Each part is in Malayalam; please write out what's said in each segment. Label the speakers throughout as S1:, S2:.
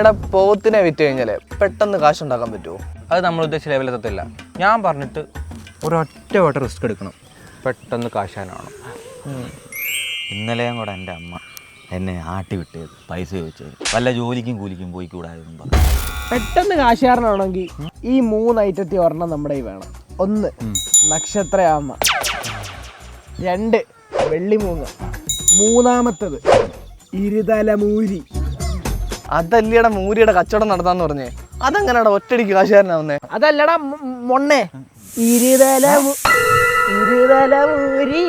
S1: എടാ പോത്തിനെ വിറ്റ് കഴിഞ്ഞാൽ പെട്ടെന്ന് കാശ് ഉണ്ടാക്കാൻ പറ്റുമോ
S2: അത് നമ്മൾ ഉദ്ദേശിച്ച ലെവലെത്തത്തില്ല ഞാൻ പറഞ്ഞിട്ട് ഒരൊറ്റ വട്ടം റിസ്ക് എടുക്കണം. പെട്ടെന്ന് കാശാനാണ്
S3: ഇന്നലെയും കൂടെ എന്റെ അമ്മ എന്നെ ആട്ടി വിട്ടത് പൈസ ചോദിച്ചത്. വല്ല ജോലിക്കും കൂലിക്കും പോയി കൂടാതെ പറഞ്ഞു.
S4: പെട്ടെന്ന് കാശുകാരനാണെങ്കിൽ ഈ മൂന്ന് ഐറ്റത്തി ഒരെണ്ണം നമ്മുടെ ഈ വേണം. ഒന്ന് നക്ഷത്രയാമ രണ്ട് വെള്ളിമൂങ്ങ. മൂന്നാമത്തത് ഇരുതലമൂരി.
S1: അതല്ലേടാ മൂരിയുടെ കച്ചവടം നടത്താന്ന് പറഞ്ഞേ. അതെങ്ങനെയാടാ ഒറ്റടിക്ക് കാശുകാരനാവുന്നേ
S4: അതല്ലടാ മൊണ്ണേ. ഇരുതല ഇരുതലമൂരി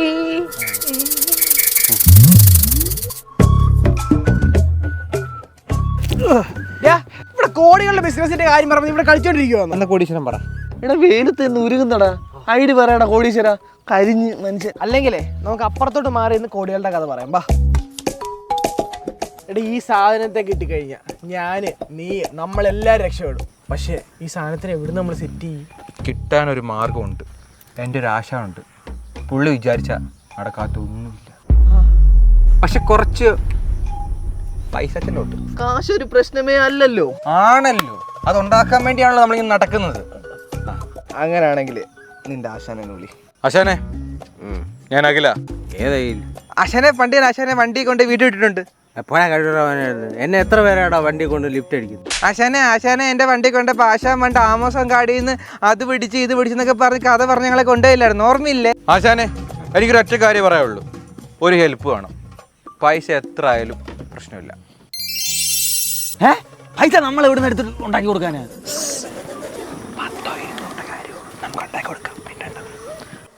S4: യാ, ഇവിടെ കോടികളുടെ ബിസിനസിന്റെ കാര്യം പറഞ്ഞു ഇവിടെ കളിച്ചോണ്ടിരിക്കുവാന്ന്?
S2: എന്നാ കോടീശ്വരം പറ.
S1: എടാ വെയിലത്ത് നിന്ന് ഉരുകുന്നടാ. ഐഡി പറയടാ കോടീശ്വര. കരിഞ്ഞ് മനുഷ്യൻ.
S4: അല്ലെങ്കിലേ നമുക്ക് അപ്പുറത്തോട്ട് മാറി ഇന്ന് കോടികളുടെ കഥ പറയാം. ബാ. എടാ ഈ സാധനത്തെ കിട്ടിക്കഴിഞ്ഞാ ഞാൻ നീ നമ്മളെല്ലാരും രക്ഷപ്പെടും. പക്ഷേ ഈ സാധനത്തിന് എവിടെ നമ്മൾ സെറ്റ് ചെയ്യും?
S2: കിട്ടാൻ ഒരു മാർഗമുണ്ട്. എന്റെ ഒരു ആശ ഉണ്ട് പുള്ളി വിചാരിച്ച നടക്കാത്തൊന്നുമില്ല പക്ഷെ കുറച്ച് പൈസ
S1: കാശ് ഒരു പ്രശ്നമേ അല്ലല്ലോ.
S2: ആണല്ലോ. അതുണ്ടാക്കാൻ വേണ്ടിയാണല്ലോ നമ്മളിങ്ങനെ നടക്കുന്നത്.
S1: അങ്ങനെയാണെങ്കിൽ നിന്റെ ആശാനെ വിളി.
S2: ആശാനെ ഞാൻ അഖില. ഏതായി? ആശാനെ പണ്ട് ഞാൻ അശാനെ വണ്ടി കൊണ്ട് വീട്ടിൽ ഇട്ടിട്ടുണ്ട്.
S5: പോയാ കഴിവുള്ളവനായിരുന്നു? എന്നെ എത്ര പേരാടാ വണ്ടി കൊണ്ട് ലിഫ്റ്റ് അടിക്കുന്നത്?
S2: ആശാനെ ആശാനെ എന്റെ വണ്ടി കൊണ്ടപ്പോൾ ആശാൻ പണ്ട് ആമോസം കാടിയിൽ നിന്ന് അത് പിടിച്ച് ഇത് പിടിച്ചെന്നൊക്കെ പറഞ്ഞ് കഥ പറഞ്ഞ് ഞങ്ങളെ കൊണ്ടുപോയില്ലായിരുന്നു. ഓർമ്മയില്ലേ? ആശാനെ എനിക്കൊരു ഒറ്റ കാര്യം പറയാനുള്ളൂ. ഒരു ഹെൽപ്പ് വേണം. പൈസ എത്ര ആയാലും പ്രശ്നമില്ല.
S5: ഏ പൈസ നമ്മൾ എവിടെ നിന്ന് എടുത്തിട്ട് ഉണ്ടാക്കി കൊടുക്കാനാ?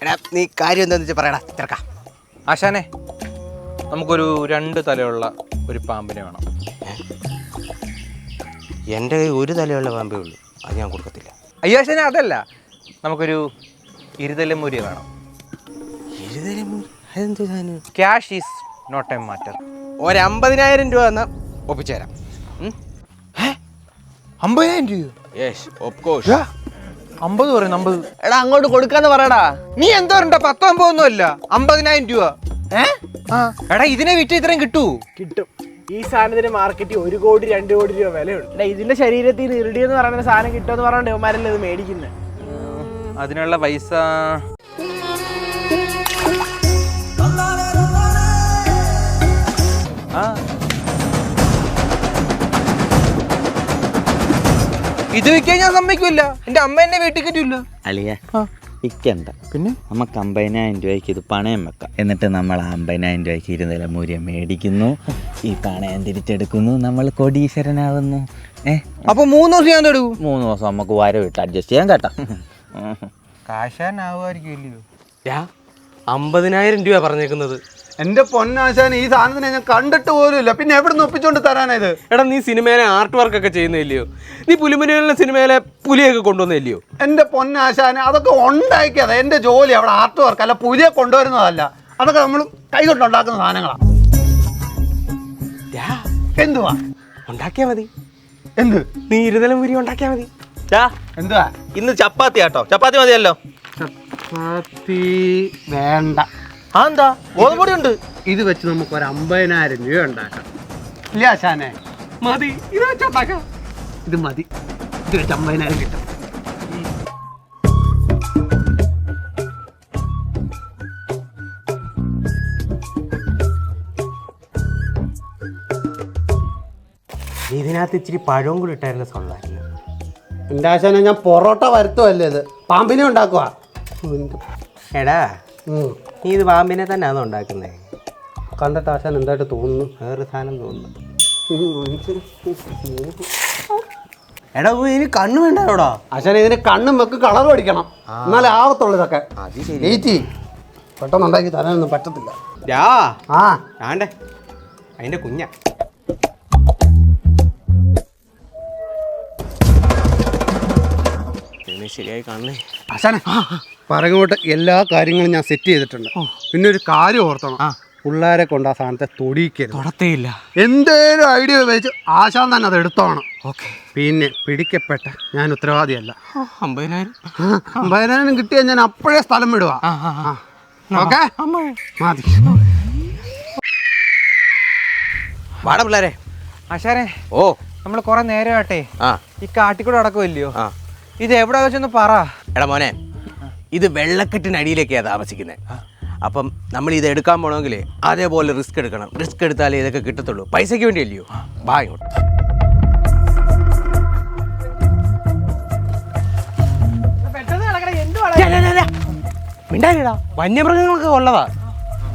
S6: എടാ നീ കാര്യം എന്താണെന്ന് വെച്ചാൽ പറയടാ ചേർക്കാം
S2: ആശാനെ നമുക്കൊരു രണ്ട് തലയുള്ള ഒരു പാമ്പിനെ വേണം.
S6: എന്റെ കയ്യിൽ ഒരു തലയുള്ള പാമ്പേ ഉള്ളൂ. അത് ഞാൻ കൊടുക്കത്തില്ല.
S2: അയ്യോ ശനി അതല്ല. നമുക്കൊരു ഇരുതലമുരി വേണം.
S6: അതെന്ത് സാധനം?
S2: Cash is not a matter
S6: ഒരമ്പതിനായിരം അമ്പതിനായിരം രൂപ എന്നാൽ ഒപ്പിച്ചേരാം
S2: അമ്പതിനായിരം രൂപ
S6: യെസ് ഓഫ് കോഴ്സ്
S2: അമ്പത് പറയുന്നു അമ്പത്.
S1: എടാ അങ്ങോട്ട് കൊടുക്കാന്ന് പറയടാ.
S2: നീ എന്തോ പത്തോ അമ്പതൊന്നും അല്ല. അമ്പതിനായിരം രൂപ. എടാ ഇതിനെ വിറ്റ് ഇത്രയും കിട്ടൂ.
S4: കിട്ടും. ഈ സാധനത്തിന് മാർക്കറ്റിൽ ഒരു കോടി രണ്ട് കോടി രൂപ വിലയുണ്ട്. എടാ ഇതിന്റെ ശരീരത്തിൽ ഇറിഡി എന്ന് പറയുന്ന സാധനം കിട്ടുമെന്ന് പറഞ്ഞ ഇവന്മാരല്ലേ ഇത് മേടിക്കുന്നത്
S2: അതിനുള്ള പൈസ. ഇത് വിൽക്കാൻ ഞാൻ സമ്മതിക്കില്ല എന്റെ അമ്മ എന്നെ വീട്ടിൽ കിട്ടില്ല
S3: അളിയ ഇക്കണ്ട
S2: പിന്നെ?
S3: നമുക്ക് അമ്പതിനായിരം രൂപയ്ക്ക് ഇത് പണയം വെക്കാം. എന്നിട്ട് നമ്മൾ ആ അമ്പതിനായിരം രൂപയ്ക്ക് ഇരുന്നില മൂര്യം മേടിക്കുന്നു. ഈ പണയം തിരിച്ചെടുക്കുന്നു. നമ്മൾ കൊടീശ്വരനാകുന്നു ഏ?
S2: അപ്പൊ മൂന്ന് ദിവസം ഞാൻ തടൂ
S3: മൂന്ന് ദിവസം നമുക്ക് വരവിട്ട് അഡ്ജസ്റ്റ് ചെയ്യാൻ കേട്ടോ.
S2: കാശാനാവുമായിരിക്കും
S6: യാ അമ്പതിനായിരം രൂപ പറഞ്ഞേക്കുന്നത്.
S7: എന്റെ പൊന്നാശാൻ ഈ സാധനത്തിനെ ഞാൻ കണ്ടിട്ട് പോലും പിന്നെ എവിടെ നിന്ന് ഒപ്പിച്ചോണ്ട് തരാനായത്
S6: എടാ നീ സിനിമയിലെ ആർട്ട് വർക്ക് ഒക്കെ ചെയ്യുന്നില്ലയോ? നീ പുലിമുരുകളിലെ സിനിമയിലെ പുലിയൊക്കെ കൊണ്ടുവന്നില്ലയോ?
S7: എന്റെ പൊന്നാശാൻ അതൊക്കെ ഉണ്ടാക്കിയതാ. എന്റെ ജോലി അവിടെ ആർട്ട് വർക്ക് അല്ല പുലിയെ കൊണ്ടുവരുന്നതല്ല. അതൊക്കെ നമ്മൾ കൈകൊണ്ടുണ്ടാക്കുന്ന സാധനങ്ങളാ. എന്തുവാ?
S6: ഉണ്ടാക്കിയാ മതി.
S7: എന്ത്?
S6: നീ ഇരുതലം പുരി ഉണ്ടാക്കിയാ മതി.
S7: എന്തുവാ?
S6: ഇന്ന് ചപ്പാത്തി ആട്ടോ ചപ്പാത്തി മതിയല്ലോ.
S7: ചപ്പാത്തി വേണ്ട.
S6: എന്താ? ഗോതമ്പൊടി ഉണ്ട്.
S7: ഇത് വെച്ച് നമുക്ക് ഒരു അമ്പതിനായിരം രൂപ ഉണ്ടാക്കാം. ഇല്ല ആശാനെ
S6: മതി. ഇത് വെച്ചാ
S7: ഇത് മതി. ഇത് വെച്ച് അമ്പതിനായിരം കിട്ടും.
S6: ഇതിനകത്ത് ഇച്ചിരി പഴവും കൂടി ഇട്ടായിരുന്നു സൊള്ളായിരുന്നു
S7: എന്റെ ആശാനെ ഞാൻ പൊറോട്ട വരുത്തുമല്ലേ ഇത്? പാമ്പിനെ ഉണ്ടാക്കുക
S6: എടാ നീ ഇത് പാമ്പിനെ തന്നെയാണോ ഉണ്ടാക്കുന്നേ?
S7: കണ്ടിട്ട് ആശാൻ എന്തായിട്ട് തോന്നുന്നു?
S6: വേറൊരു സാധനം തോന്നുന്നു. എടാ ഇനി കണ്ണു വേണ്ടോടാ
S7: ആശാൻ ഇതിന് കണ്ണും വെക്ക് കളർ അടിക്കണം. എന്നാലേ ആവത്തുള്ളൂ ഇതൊക്കെ. വെയിറ്റ് പെട്ടെന്ന് ഉണ്ടാക്കി തരാനൊന്നും പറ്റത്തില്ല. ആ.
S6: ആണ്ടേ. അതിന്റെ കുഞ്ഞ. ശരിയായി കാണണേ.
S7: ആശാനെ പറങ്ങോട്ട് എല്ലാ കാര്യങ്ങളും ഞാൻ സെറ്റ് ചെയ്തിട്ടുണ്ട്. പിന്നെ ഒരു കാര്യം ഓർത്തണം. പിള്ളേരെ കൊണ്ട് ആ സാധനത്തെ തൊടിയിക്കരുത്.
S6: തൊടത്തേയില്ല.
S7: എന്തേലും ഐഡിയ ഉപയോഗിച്ച് ആശാൻ തന്നെ അത് എടുത്തോണം. ഓക്കെ. പിന്നെ പിടിക്കപ്പെട്ട ഞാൻ ഉത്തരവാദിയല്ല.
S6: അമ്പതിനായിരം.
S7: അമ്പതിനായിരം കിട്ടിയാൽ ഞാൻ അപ്പോഴേ സ്ഥലം വിടുവാ. ഓക്കെ? മതി.
S6: വാടാ പിള്ളേരെ.
S2: ആശാനെ
S6: ഓ.
S2: നമ്മൾ കുറെ നേരമാട്ടെ
S6: ആ.
S2: ഈ കാട്ടിക്കൂടെ അടക്കമില്ലയോ
S6: ആ.
S2: ഇത് എവിടെ വെച്ചൊന്ന് പറ.
S6: എടാ മോനെ ഇത് വെള്ളക്കെട്ടിനടിയിലേക്കാണ് താമസിക്കുന്നത് അപ്പം നമ്മൾ ഇത് എടുക്കാൻ പോകണമെങ്കിൽ അതേപോലെ റിസ്ക് എടുക്കണം. റിസ്ക് എടുത്താലേ ഇതൊക്കെ കിട്ടത്തുള്ളൂ. പൈസയ്ക്ക് വേണ്ടിയല്ലയോ? ബാ ഇങ്ങോട്ട്. വന്യമൃഗങ്ങൾക്ക് ഉള്ളതാ.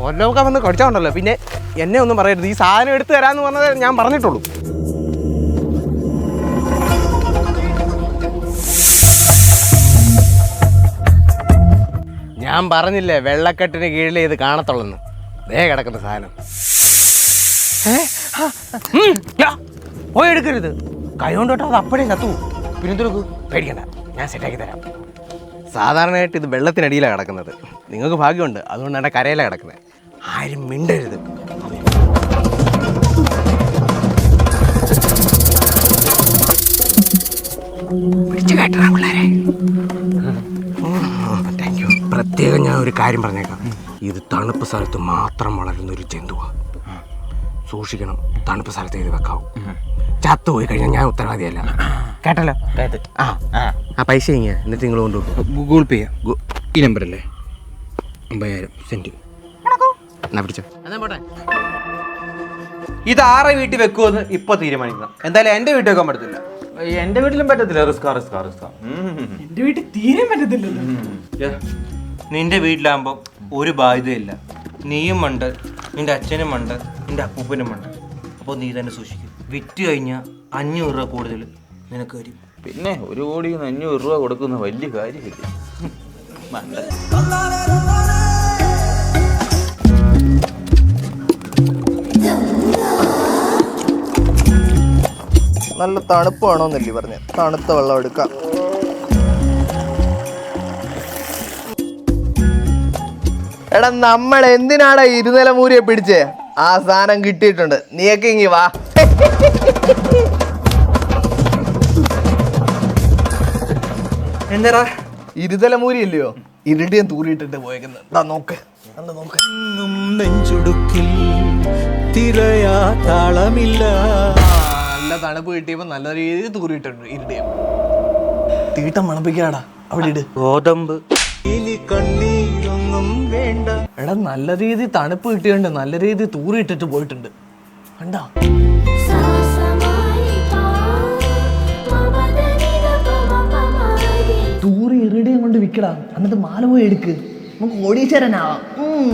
S6: വല്ലതൊക്കെ വന്ന് കടിച്ചാണ്ടല്ലോ പിന്നെ എന്നെ ഒന്നും പറയരുത്. ഈ സാധനം എടുത്തു തരാമെന്ന് പറഞ്ഞത് ഞാൻ പറഞ്ഞിട്ടുള്ളൂ. ഞാൻ പറഞ്ഞില്ലേ വെള്ളക്കെട്ടിന് കീഴിലേ ഇത് കാണത്തുള്ളെന്ന്. ദേ കിടക്കുന്ന സാധനം. പോയി എടുക്കരുത്. കൈ കൊണ്ട് തൊട്ടാൽ അത് അപ്പഴേ ചത്തു പിന്നെ എന്തൊരു പേടിക്കണ്ട. ഞാൻ സെറ്റാക്കി തരാം. സാധാരണയായിട്ട് ഇത് വെള്ളത്തിനടിയിലാണ് കിടക്കുന്നത്. നിങ്ങൾക്ക് ഭാഗ്യമുണ്ട്. അതുകൊണ്ട് എന്റെ കരയിലാണ് കിടക്കുന്നത് ആരും മിണ്ടരുത്. പിടിച്ച് കേട്ടടാ പിള്ളേരെ. ഒരു കാര്യം പറഞ്ഞേക്കാം. ഇത് തണുപ്പ് സ്ഥലത്ത് മാത്രം വളരുന്ന ഒരു ജന്തുവാണ് സൂക്ഷിക്കണം തണുപ്പ് സ്ഥലത്ത് ഇത് വെക്കാവും. ചത്തു പോയി കഴിഞ്ഞാൽ ഞാൻ ഉത്തരവാദിയല്ല. കേട്ടല്ലോ? ആ. ആ പൈസ ഇങ്ങനെ എന്നിട്ട് നിങ്ങൾ കൊണ്ടുപോകും
S2: ഗൂഗിൾ പേ ഈ നമ്പറല്ലേ?
S6: അമ്പതിനായിരം സെന്റ് എന്നാ പിടിച്ചോ. എന്നാ പോട്ടെ.
S2: ഇത് ആരെ വീട്ടിൽ വെക്കുമെന്ന് ഇപ്പൊ തീരുമാനിക്കണം. എന്തായാലും എന്റെ വീട്ടിൽ വെക്കാൻ പറ്റത്തില്ല.
S5: എന്റെ വീട്ടിലും പറ്റത്തില്ല. റിസ്കാ റിസ്കാ റിസ്കാ
S4: എന്റെ വീട്ടിൽ തീരെ പറ്റത്തില്ലല്ലോ.
S8: നിന്റെ വീട്ടിലാകുമ്പോൾ ഒരു ബാധ്യതയില്ല. നീയും ഉണ്ട് നിന്റെ അച്ഛനും ഉണ്ട് നിന്റെ അപ്പൂപ്പനും ഉണ്ട്. അപ്പോൾ നീ തന്നെ സൂക്ഷിക്കും. വിറ്റ് കഴിഞ്ഞാൽ അഞ്ഞൂറ് രൂപ കൂടുതൽ നിനക്ക് വരും
S5: പിന്നെ ഒരു കോടി അഞ്ഞൂറ് രൂപ കൊടുക്കുന്ന വലിയ കാര്യമില്ല. മണ്ട.
S1: നല്ല തണുപ്പ് വേണമെന്നല്ലേ പറഞ്ഞ്? തണുത്ത വെള്ളം എടുക്കാം. എടാ നമ്മൾ എന്തിനാടാ ഇരുനില മൂരിയെ പിടിച്ചേ? ആ സാധനം കിട്ടിയിട്ടുണ്ട്. നീയൊക്കെ ഇങ്ങി വാ.
S2: എന്താടാ?
S1: ഇരുതല മൂരി അല്ലയോ? ഇരുടിയും തൂറിയിട്ടിട്ട് പോയേക്കുന്നത് നോക്ക്. നോക്ക്.
S9: നെഞ്ചുടുക്കിൽ തിരയാ താളമില്ല.
S1: നല്ല തണുപ്പ് കിട്ടിയപ്പോ നല്ല രീതിയിൽ തൂറിയിട്ടുണ്ട് ഇരുടിയും. തീട്ടം മണപ്പിക്കാടാ. അവിടെ ഇട്.
S8: ഗോതമ്പ്.
S9: ഇനി കണ്ണീരൊന്നും വേണ്ട.
S1: എടാ നല്ല രീതി തണുപ്പ് കിട്ടിയുണ്ട് നല്ല രീതി തൂറിയിട്ടിട്ട് പോയിട്ടുണ്ട്. കണ്ടാ? തൂറി ഇറിടിയും കൊണ്ട് വിൽക്കടാ എന്നിട്ട് മാല പോയി എടുക്ക്. നമുക്ക് ഓടീശ്വരനാവാം ഉം.